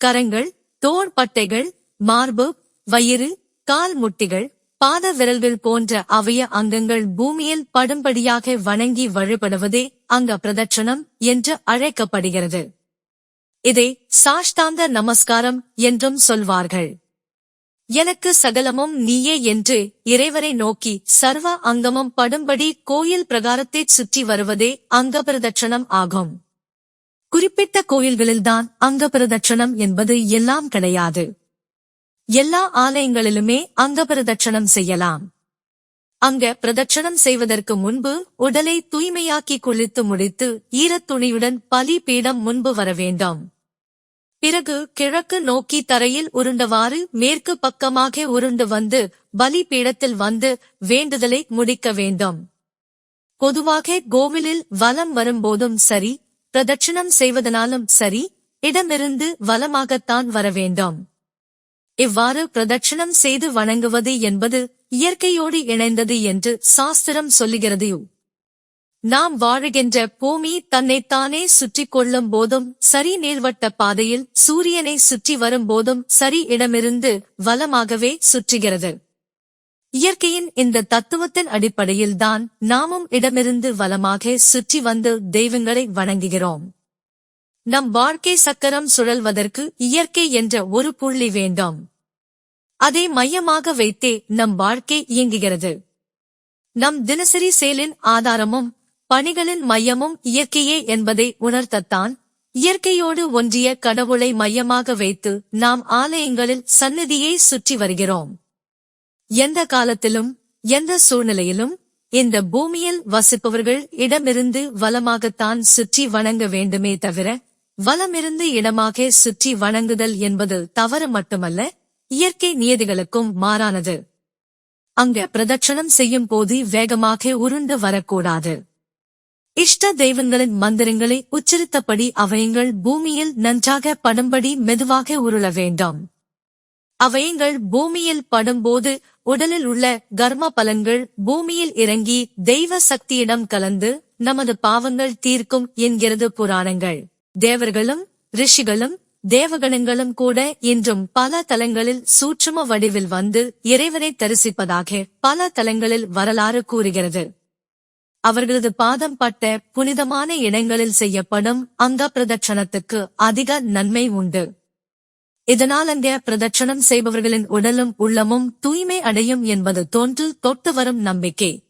கரங்கள் தோள்பட்டைகள் மார்பு வயிறு கால் முட்டிகள் பாத விரல்கள் போன்ற அவைய அங்கங்கள் பூமியில் படும்படியாக வணங்கி வழிபடுவதே அங்க பிரதட்சணம் என்று அழைக்கப்படுகிறது. இதை சாஷ்டாந்த நமஸ்காரம் என்றும் சொல்வார்கள். எனக்கு சகலமும் நீயே என்று இறைவரை நோக்கி சர்வ அங்கமும் படும்படி கோயில் பிரகாரத்தைச் சுற்றி வருவதே அங்க பிரதட்சணம் ஆகும். குறிப்பிட்ட கோயில்களில்தான் அங்க பிரதட்சணம் என்பது எல்லாம் கிடையாது. எல்லா ஆலயங்களிலுமே அங்க பிரதட்சணம் செய்யலாம். அங்க பிரதட்சணம் செய்வதற்கு முன்பு உடலை தூய்மையாக்கி குளித்து முடித்து ஈரத்துணியுடன் பலி பீடம் முன்பு வர வேண்டும். பிறகு கிழக்கு நோக்கி தரையில் உருண்டவாறு மேற்கு பக்கமாக உருண்டு வந்து பலி பீடத்தில் வந்து வேண்டுதலை முடிக்க வேண்டும். பொதுவாக கோவிலில் வலம் வரும்போதும் சரி பிரதட்சிணம் செய்வதனாலும் சரி இடமிருந்து வலமாகத்தான் வரவேண்டாம். இவ்வாறு பிரதட்சிணம் செய்து வணங்குவது என்பது இயற்கையோடு இணைந்தது என்று சாஸ்திரம் சொல்லுகிறது. நாம் வாழுகின்ற பூமி தன்னைத்தானே சுற்றி கொள்ளும் போதும் சரி நீள்வட்ட பாதையில் சூரியனை சுற்றி வரும் போதும் சரி இடமிருந்து வலமாகவே சுற்றுகிறது. இயற்கையின் இந்த தத்துவத்தின் அடிப்படையில்தான் நாமும் இடமிருந்து வளமாக சுற்றி வந்து தெய்வங்களை வணங்குகிறோம். நம் வாழ்க்கை சக்கரம் சுழல்வதற்கு இயற்கை என்ற ஒரு புள்ளி வேண்டும். அதை மையமாக வைத்தே நம் வாழ்க்கை இயங்குகிறது. நம் தினசரி செயலின் ஆதாரமும் பணிகளின் மையமும் இயற்கையே என்பதை உணர்த்தத்தான் இயற்கையோடு ஒன்றிய கடவுளை மையமாக வைத்து நாம் ஆலயங்களில் சந்நிதியை சுற்றி வருகிறோம். எந்த காலத்திலும் எந்த சூழ்நிலையிலும் இந்த பூமியில் வசிப்பவர்கள் இடமிருந்து வலமாகத்தான் சுற்றி வணங்க வேண்டுமே தவிர வலமிருந்து இடமாக சுற்றி வணங்குதல் என்பது தவறு மட்டுமல்ல இயற்கை நியதிகளுக்கும் மாறானது. அங்க பிரதட்சணம் செய்யும் போது வேகமாக உருண்டு வரக்கூடாது. இஷ்ட தெய்வங்களின் மந்திரங்களை உச்சரித்தபடி அவையங்கள் பூமியில் நன்றாக படும்படி மெதுவாக உருள வேண்டாம். அவயங்கள் பூமியில் படும்போது உடலில் உள்ள கர்ம பலன்கள் பூமியில் இறங்கி தெய்வ சக்தியிடம் கலந்து நமது பாவங்கள் தீர்க்கும் என்கிறது புராணங்கள். தேவர்களும் ரிஷிகளும் தேவகணங்களும் கூட இன்றும் பல தலங்களில் சூட்சும வடிவில் வந்து இறைவனை தரிசிப்பதாக பல தலங்களில் வரலாறு கூறுகிறது. அவர்களது பாதம் பட்ட புனிதமான இடங்களில் செய்யப்படும் அங்க பிரதட்சணத்துக்கு அதிக நன்மை உண்டு. இதனால் அங்கே பிரதட்சணம் செய்பவர்களின் உடலும் உள்ளமும் தூய்மை அடையும் என்பது தோன்று தொட்டு வரும் நம்பிக்கை.